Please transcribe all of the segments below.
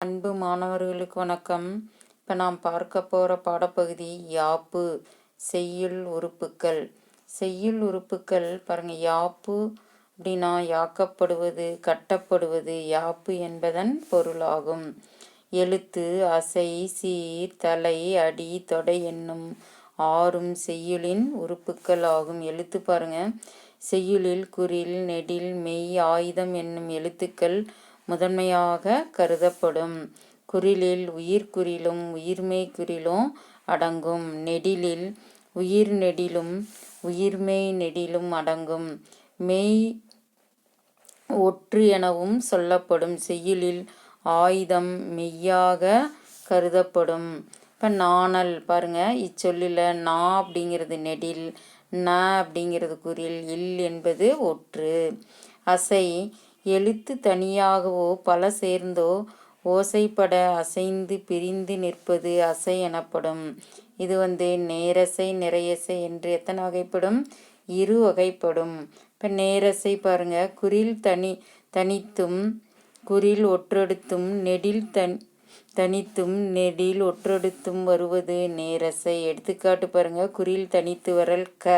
அன்பு மாணவர்களுக்கு வணக்கம். இப்போ நாம் பார்க்க போகிற பாடப்பகுதி யாப்பு செய்யுள் உறுப்புக்கள். செய்யுள் உறுப்புக்கள் பாருங்கள் யாப்பு அப்படின்னா யாக்கப்படுவது கட்டப்படுவது யாப்பு என்பதன் பொருளாகும். எழுத்து அசை சீர் தலை அடி தொடை என்னும் ஆறும் செய்யுளின் உறுப்புக்கள் ஆகும். எழுத்து பாருங்க. செய்யுளில் குறில் நெடில் மெய் ஆயுதம் என்னும் எழுத்துக்கள் முதன்மையாக கருதப்படும். குறிலில் உயிர்குறிலும் உயிர்மெய் குறிலும் அடங்கும். நெடிலில் உயிர் நெடிலும் உயிர்மெய் நெடிலும் அடங்கும். மெய் ஒற்று எனவும் சொல்லப்படும். செய்யுளில் ஆயுதம் மெய்யாக கருதப்படும். இப்போ நாணல் பாருங்க. இச்சொல்லில் நா அப்படிங்கிறது நெடில் ந அப்படிங்கிறது குறில் இல் என்பது ஒற்று. அசை எழுத்து தனியாகவோ பல சேர்ந்தோ ஓசைப்பட அசைந்து பிரிந்து நிற்பது அசை எனப்படும். இது வந்து நேரசை நிறையசை என்று எத்தனை வகைப்படும்? இரு வகைப்படும். இப்போ நேரசை பாருங்க. குறில் தனி தனித்தும் குறில் ஒற்றெடுத்தும் நெடில் தன் தனித்தும் நெடில் ஒற்றெடுத்தும் வருவது நேரசை. எடுத்துக்காட்டு பாருங்க. குறில் தனித்து வரல் க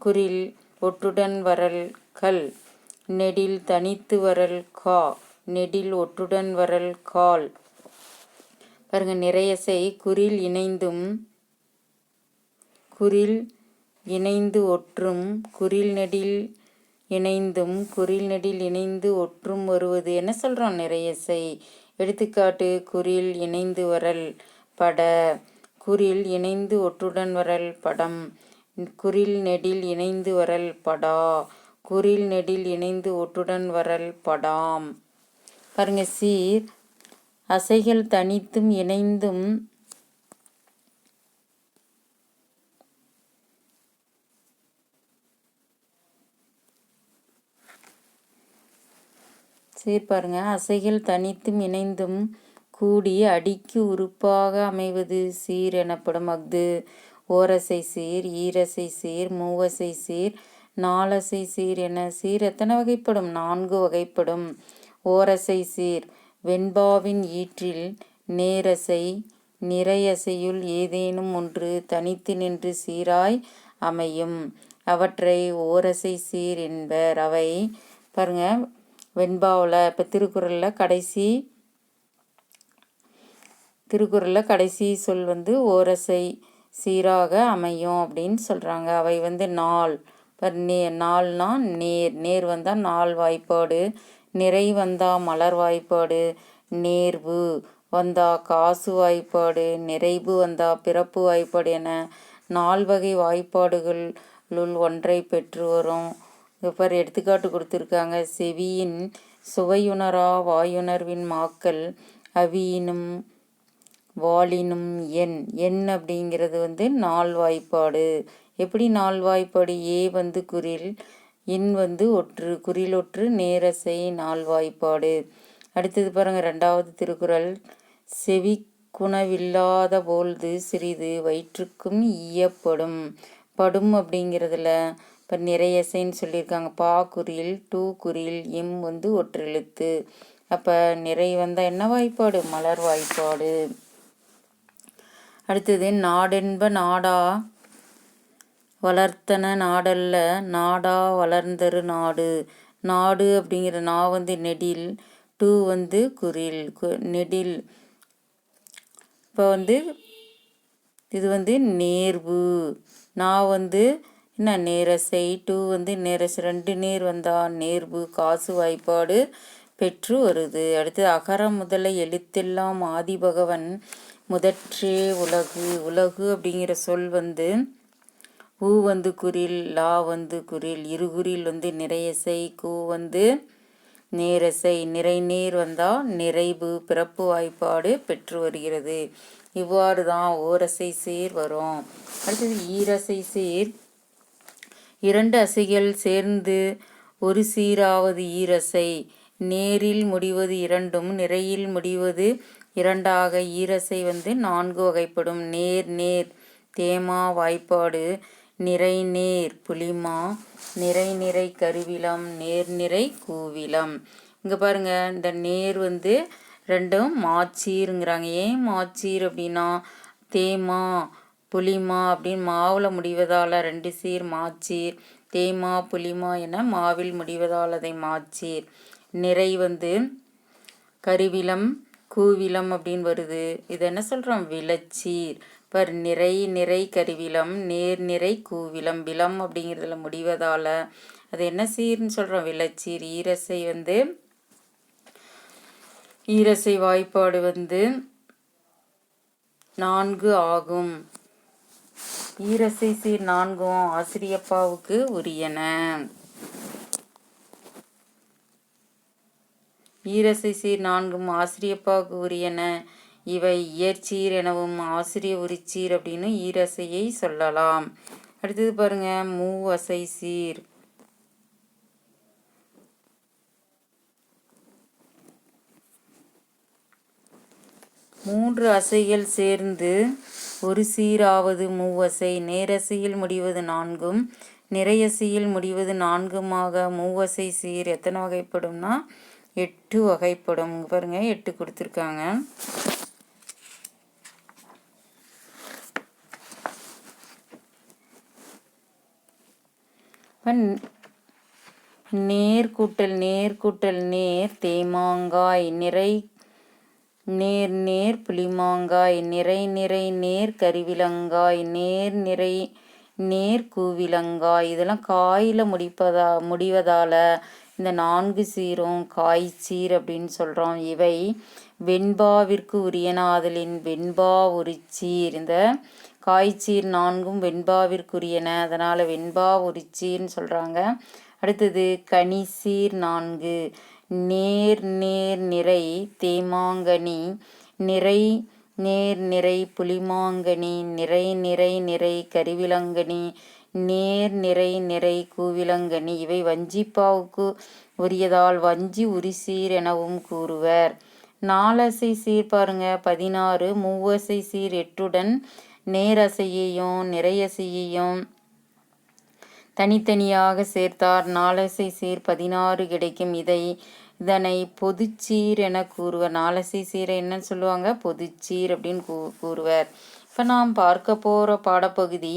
குரில் ஒற்றுடன் வரல் கல். நெடில் தனித்து வரல் கா நெடில் ஒற்றுடன் வரல் கால். பாருங்க நிறையசை குறில் இணைந்தும் குறில் இணைந்து ஒற்றும். குறில் நெடில் இணைந்தும் குறில் நெடில் இணைந்து ஒற்றும் வருவது. என்ன சொல்கிறோம் நிறையசை எடுத்துக்காட்டு குறில் இணைந்து வரல் பட குறில் இணைந்து ஒற்றுடன் வரல் படம். குறில் நெடில் இணைந்து வரல் படா. குறில் நெடில் இணைந்து ஒற்றுடன் வரல் படாம். பாருங்க சீர். அசைகள் தனித்தும் இணைந்தும் சீர் பாருங்க. அசைகள் தனித்தும் இணைந்தும் கூடி அடிக்கு உறுப்பாக அமைவது சீர் எனப்படும் அஃது. ஓரசை சீர் ஈரசை சீர் மூவசை சீர் நாலசை சீர் என சீர் எத்தனை வகைப்படும்? நான்கு வகைப்படும். ஓரசை சீர். வெண்பாவின் ஈற்றில் நேரசை நிறையசையுள் ஏதேனும் ஒன்று தனித்து நின்று சீராய் அமையும். அவற்றை ஓரசை சீர் என்பர். அவை பாருங்க வெண்பாவில் இப்போ திருக்குறளில் கடைசி திருக்குறளில் கடைசி சொல் வந்து ஓரசை சீராக அமையும் அப்படின்னு சொல்கிறாங்க அவை வந்து நாள். இப்போ நே நாள்னா நேர் நேர் வந்தால் நாள் வாய்ப்பாடு நிறை வந்தால் மலர் வாய்ப்பாடு நேர்வு வந்தால் காசு வாய்ப்பாடு நிறைவு வந்தால் பிறப்பு வாய்ப்பாடு என நால்வகை வாய்ப்பாடுகளுள் ஒன்றை பெற்று வரும். இப்போ எடுத்துக்காட்டு கொடுத்துருக்காங்க. செவியின் சுவையுணரா வாயுணர்வின் மாக்கள் அவியினும் வாளினும் எண் எண் அப்படிங்கிறது வந்து நாள் வாய்ப்பாடு. எப்படி நால்வாய்ப்பாடியே ஏ வந்து குறில் இன் வந்து ஒற்று குறில் ஒற்று நேரசை நால்வாய்ப்பாடு அடுத்தது பாருங்கள் ரெண்டாவது திருக்குறள். செவி குணவில்லாத போல்து சிறிது வயிற்றுக்கும் ஈயப்படும். படும் அப்படிங்கிறதுல இப்போ நிறையசைன்னு சொல்லியிருக்காங்க. பா குறில் டூ குறில் எம் வந்து ஒற்றெழுத்து. அப்போ நிறை வந்தால் என்ன வாய்ப்பாடு? மலர் வாய்ப்பாடு. அடுத்தது நாடென்ப நாடா வளர்த்தன நாடல்ல நாடா வளர்ந்தரு நாடு. நாடு அப்படிங்கிற நா வந்து நெடில் டூ வந்து குரில் நெடில். இப்போ வந்து இது வந்து நேர்வு. நான் வந்து என்ன நேரசை டூ வந்து நேரசு. ரெண்டு நேர் வந்தால் நேர்வு காசு வாய்ப்பாடு பெற்று வருது. அடுத்து அகர முதல எழுத்தெல்லாம் ஆதிபகவன் முதற்றே உலகு. உலகு அப்படிங்கிற சொல் வந்து ஊ வந்து குரில் லா வந்து குரில் இருகுரில் வந்து நிறையசை கூ வந்து நேரசை. நிறை நீர் வந்தால் நிறைவு பிறப்பு வாய்ப்பாடு பெற்று வருகிறது. இவ்வாறு தான் ஓரசை சீர் வரும். அடுத்தது ஈரசை சீர். இரண்டு அசைகள் சேர்ந்து ஒரு சீராவது ஈரசை. நேரில் முடிவது இரண்டும் நிறையில் முடிவது இரண்டாக. ஈரசை வந்து நான்கு வகைப்படும். நேர் நேர் தேமா வாய்ப்பாடு. நிறை நேர் புளிமா நிறை நிறை கருவிலம் நேர் நிறை கூவிலம் இங்கே பாருங்கள் இந்த நேர் வந்து ரெண்டும் மாச்சீருங்கிறாங்க. ஏன் மாச்சீர் அப்படின்னா தேமா புலிமா அப்படின்னு மாவில் முடிவதால் ரெண்டு சீர் மாச்சீர் தேமா புலிமா என மாவில் முடிவதால் அதை மாச்சீர். நிறை வந்து கருவிலம் கூவிலம் அப்படின்னு வருது. இது என்ன சொல்கிறோம் விளச்சீர். பர் நிறை நிறை கருவிலம் நேர் நிறை கூவிலம் விலம் அப்படிங்கிறதுல முடிவதால் அது என்ன சீர்னு சொல்கிறோம் விளச்சீர் ஈரசை வந்து ஈரசை வாய்ப்பாடு வந்து நான்கு ஆகும். ஈரசை சீர் நான்கும் ஆசிரியப்பாவுக்கு உரியன. ஈரசை சீர் நான்கும் ஆசிரியப்பாவுக்கு உரியன. இவை இயற்சீர் எனவும் ஆசிரிய உரிச்சீர் அப்படின்னு ஈரசையை சொல்லலாம். அடுத்தது பாருங்க மூ அசை சீர். மூன்று அசைகள் சேர்ந்து ஒரு சீராவது மூவசை நேரசையில் முடிவது நான்கும் நிறையசையில் முடிவது நான்குமாக மூவசை சீர் எத்தனை வகைப்படும்னா? எட்டு வகைப்படும். பாருங்க எட்டு கொடுத்துருக்காங்க. நேர் கூட்டல் நேர் கூட்டல் நேர் தேமாங்காய் நிறை நேர் நேர் புளிமாங்காய் நிறை நிறை நேர் கருவிலங்காய் நேர் நிறை நேர் கூவிலங்காய். இதெல்லாம் காயில் முடிப்பதா முடிவதால் இந்த நான்கு சீரும் காய்ச்சீர் அப்படின்னு சொல்கிறோம் இவை வெண்பாவிற்கு உரியனாதலின் வெண்பா உரிச்சீர் இந்த காய்ச்சீர் நான்கும் வெண்பாவிற்குரியன அதனால் வெண்பா உரிச்சீர்னு சொல்கிறாங்க அடுத்தது கனிசீர் நான்கு. நேர் நேர் நிறை தேமாங்கனி நிறை நேர் நிறை புலிமாங்கனி நிறை நிறை நிறை கருவிலங்கனி நேர் நிறை நிறை கூவிலங்கனி. இவை வஞ்சிப்பாவுக்கு உரியதால் வஞ்சி உரிசீர் எனவும் கூறுவர். நாலசை சீர் பாருங்க பதினாறு. மூவசை சீர் எட்டுடன் நேரசையையும் நிறையசையையும் தனித்தனியாக சேர்த்தார். நாலசை சீர் பதினாறு கிடைக்கும். இதை இதனை பொதுச்சீர் என கூறுவர். நாலசை சீரை என்னன்னு சொல்லுவாங்க? பொதுச்சீர் அப்படின்னு கூ கூறுவர். இப்போ நாம் பார்க்க போகிற பாடப்பகுதி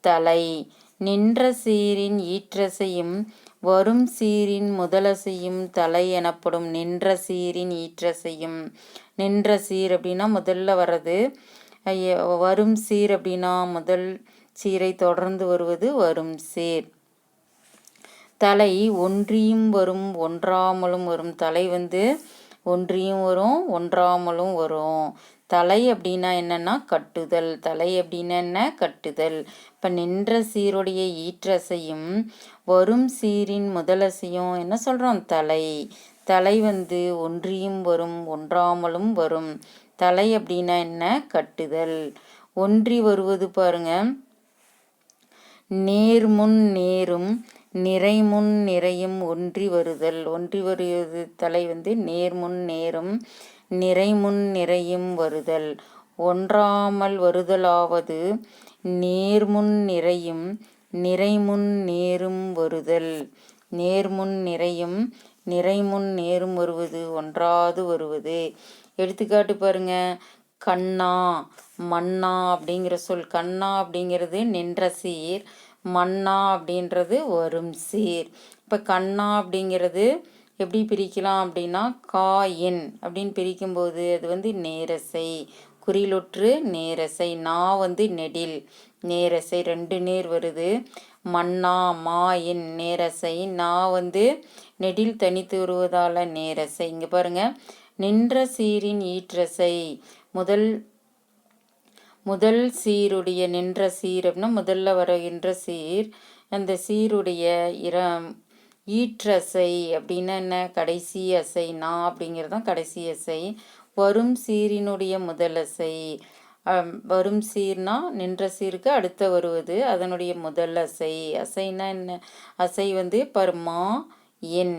தலை. நின்ற சீரின் ஈற்றசையும் வரும் சீரின் முதலசையும் தலை எனப்படும் நின்ற சீரின் ஈற்றசையும். நின்ற சீர் அப்படின்னா முதல்ல வர்றது வரும் சீர் அப்படின்னா முதல் சீரை தொடர்ந்து வருவது வரும் சீர். தலை ஒன்றியும் வரும் ஒன்றாமலும் வரும். தலை வந்து ஒன்றியும் வரும் ஒன்றாமலும் வரும். தலை அப்படின்னா என்னன்னா கட்டுதல். தலை அப்படின்னா என்ன? கட்டுதல். இப்போ நின்ற சீருடைய ஈற்றசையும் வரும் சீரின் முதலசையும். என்ன சொல்கிறோம் தலை. தலை வந்து ஒன்றியும் வரும் ஒன்றாமலும் வரும். தலை அப்படின்னா என்ன? கட்டுதல். ஒன்றி வருவது பாருங்க. நேர்முன் நேரும் நிறைமுன் நிறையும் ஒன்றி வருதல். ஒன்றி வருவது தலை வந்து நேர்முன் நேரும் நிறைமுன் நிறையும் வருதல். ஒன்றாமல் வருதலாவது நேர்முன் நிறையும் நிறைமுன் நேரும் வருதல். நேர்முன் நிறையும் நிறைமுன் நேரும் வருவது ஒன்றாது வருவது. எடுத்துக்காட்டு பாருங்க. கண்ணா மன்னா அப்படிங்கிற சொல். கண்ணா அப்படிங்கிறது நின்ற சீர் மன்னா அப்படின்றது வரும் சீர். இப்போ கண்ணா அப்படிங்கிறது எப்படி பிரிக்கலாம் அப்படின்னா கா அப்படின்னு பிரிக்கும்போது அது வந்து நேரசை. குறிலொற்று நேரசை நா வந்து நெடில். நேரசை ரெண்டு நேர் வருது. மன்னா மா என் நேரசை நா வந்து நெடில் தனித்து வருவதால் நேரசை. இங்கே பாருங்கள் நின்ற சீரின் ஈற்றசை. முதல் முதல் சீருடைய நின்ற சீர் அப்படின்னா முதல்ல வருகின்ற சீர். அந்த சீருடைய இர ஈற்றசை அப்படின்னா என்ன? கடைசி அசை. நான் அப்படிங்கிறது தான் கடைசி அசை. வரும் சீரினுடைய முதலசை வரும் சீர்னா நின்ற சீருக்கு அடுத்த வருவது அதனுடைய முதல் அசை அசைனா என்ன? அசை வந்து பர்மா என்.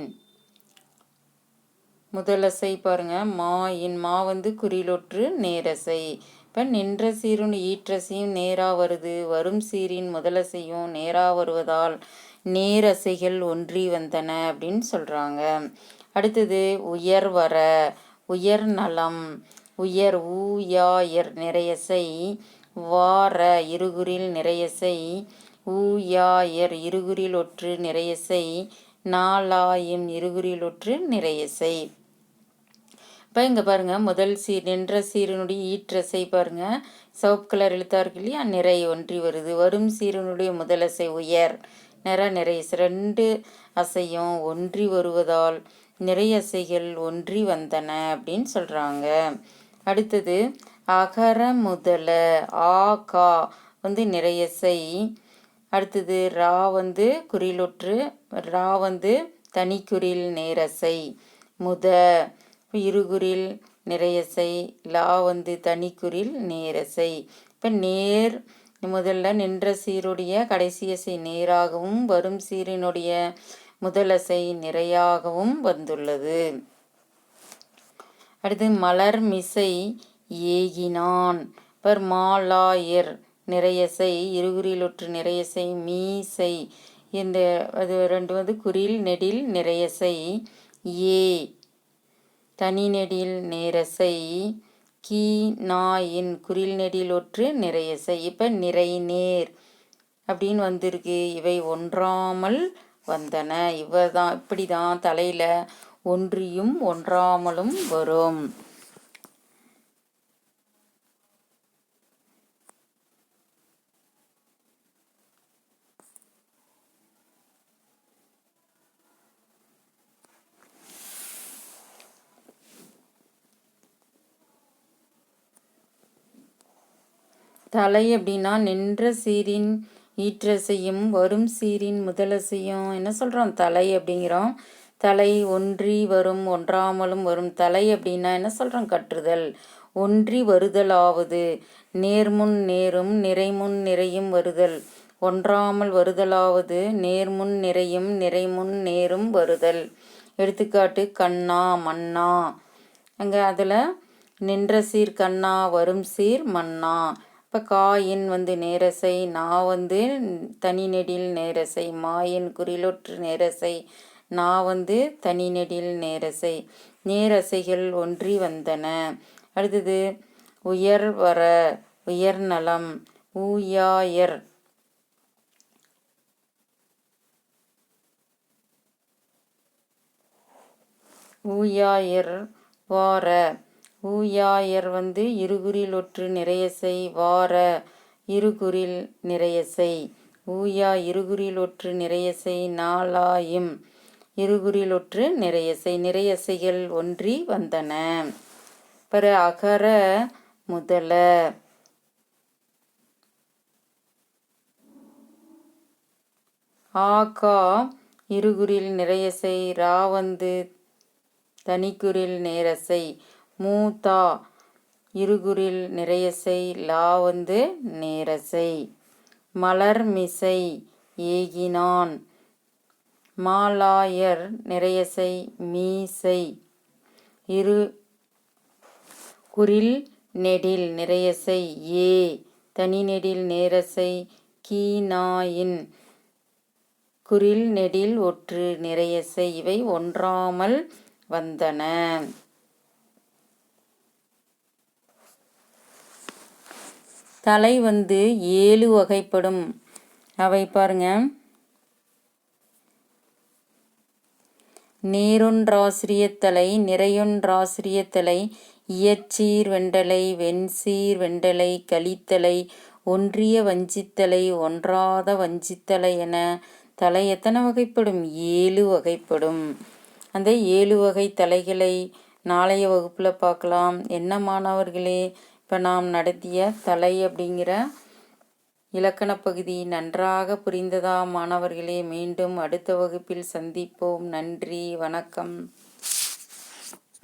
முதலசை பாருங்க. மா என். மா வந்து குறிலொற்று நேரசை இப்போ நின்ற சீருன் ஈற்றசையும் நேராக வருது. வரும் சீரின் முதலசையும் நேராக வருவதால் நேரசைகள் ஒன்றி வந்தன அப்படின்னு சொல்கிறாங்க அடுத்தது உயர் வர. உயர் நலம் உயர் ஊயாயர் நிறையசை வார இருகுறில் நிறையசை ஊயாயர் இருகுறில் ஒற்று நிறையசை நாலாயும் இருகுறில் ஒற்று நிறையசை. இப்போ இங்கே பாருங்கள் முதல் சீர் நின்ற சீரனுடைய ஈற்றசை பாருங்கள் சிவப்பு கலர் எழுத்தா இருக்கு இல்லையா? நிறை ஒன்றி வருது. வரும் சீரனுடைய முதலசை உயர் நிற நிறைய ரெண்டு அசையும் ஒன்றி வருவதால் நிறைய அசைகள் ஒன்றி வந்தன அப்படின்னு சொல்கிறாங்க அடுத்தது அகர முதல ஆ கா வந்து நிறையசை அடுத்தது ரா வந்து குறிலொற்று ரா வந்து தனிக்குறில் நேரசை. முத இருகுறில் நிறையசை லா வந்து தனிக்குறில் நேரசை. இப்போ நேர் முதல்ல நின்ற சீருடைய கடைசி இசை நேராகவும் வரும் சீரினுடைய முதலசை நிறையாகவும் வந்துள்ளது. அடுத்து மலர் மிசை ஏகினான். பர் மாலாயர் நிறையசை இருகுறிலொற்று நிறையசை மீசை இந்த அது ரெண்டு வந்து குறில் நெடில் நிறையசை ஏ. தனி நெடில் நேரசை கீ. நாயின் குரில் நெடில் ஒற்று நிறையசை. இப்போ நிறை நேர் அப்படின்னு வந்திருக்கு. இவை ஒன்றாமல் வந்தன. இவ தான் இப்படி தான் தலையில் ஒன்றியும் ஒன்றாமலும் வரும். தலை அப்படின்னா நின்ற சீரின் ஈற்றசையும் வரும் சீரின் முதலசையும் என்ன சொல்கிறோம் தலை அப்படிங்கிறோம். தலை ஒன்றி வரும் ஒன்றாமலும் வரும். தலை அப்படின்னா என்ன சொல்கிறோம் கற்றுதல். ஒன்றி வருதலாவது. நேர்முன் நேரும் நிறைமுன் நிறையும் வருதல். ஒன்றாமல் வருதலாவது. நேர்முன் நிறையும் நிறைமுன் நேரும் வருதல். எடுத்துக்காட்டு கண்ணா மன்னா. அங்கே அதில் நின்ற சீர் கண்ணா வரும் சீர் மன்னா. இப்போ காயின் வந்து நேரசை நான் வந்து தனி நெடில் நேரசை மாயின் குறிலொற்று நேரசை நான் வந்து தனி நெடில் நேரசை நேரசைகள் ஒன்றி வந்தன. அடுத்தது உயர் வர உயர் நலம் ஊயாயர். ஊயாயர் வார. ஊயாயர் வந்து இருகுறில் ஒற்று நிறையசை வார இருகுறில் நிறையசை. ஊயா இருகுறில் ஒற்று நிறையசை நாளாயும் இருகுறில் ஒற்று நிறையசை. நிறையசைகள் ஒன்றி வந்தன. பிற அகர முதல. ஆகா இருகுறில் நிறையசை ராவந்து தனிக்குறில் நேரசை. மூதா இருகுறில் நிறையசை லா வந்து நேரசை மலர்மிசை ஏகினான். மாலாயர் நிறையசை மீசை. இரு குறில் நெடில் நிறையசை ஏ. தனி நெடில் நேரசை கீனாயின். குறில் நெடில் ஒற்று நிறையசை. இவை ஒன்றாமல் வந்தன. தலை வந்து ஏழு வகைப்படும். அவை பாருங்க. நீரொன்றாசிரியத்தலை நிறையொன்றாசிரியத்தலை இயச்சீர் வெண்டலை வெண்சீர் வெண்டலை கலித்தலை ஒன்றிய வஞ்சித்தலை ஒன்றாத வஞ்சித்தலை என தலை எத்தனை வகைப்படும்? ஏழு வகைப்படும். அந்த ஏழு வகை தலைகளை நாளைய வகுப்பில் பார்க்கலாம். என்ன மாணவர்களே? இப்போ நாம் நடத்திய தலை அப்படிங்கிற இலக்கண பகுதி நன்றாக புரிந்ததா மாணவர்களே? மீண்டும் அடுத்த வகுப்பில் சந்திப்போம். நன்றி வணக்கம்.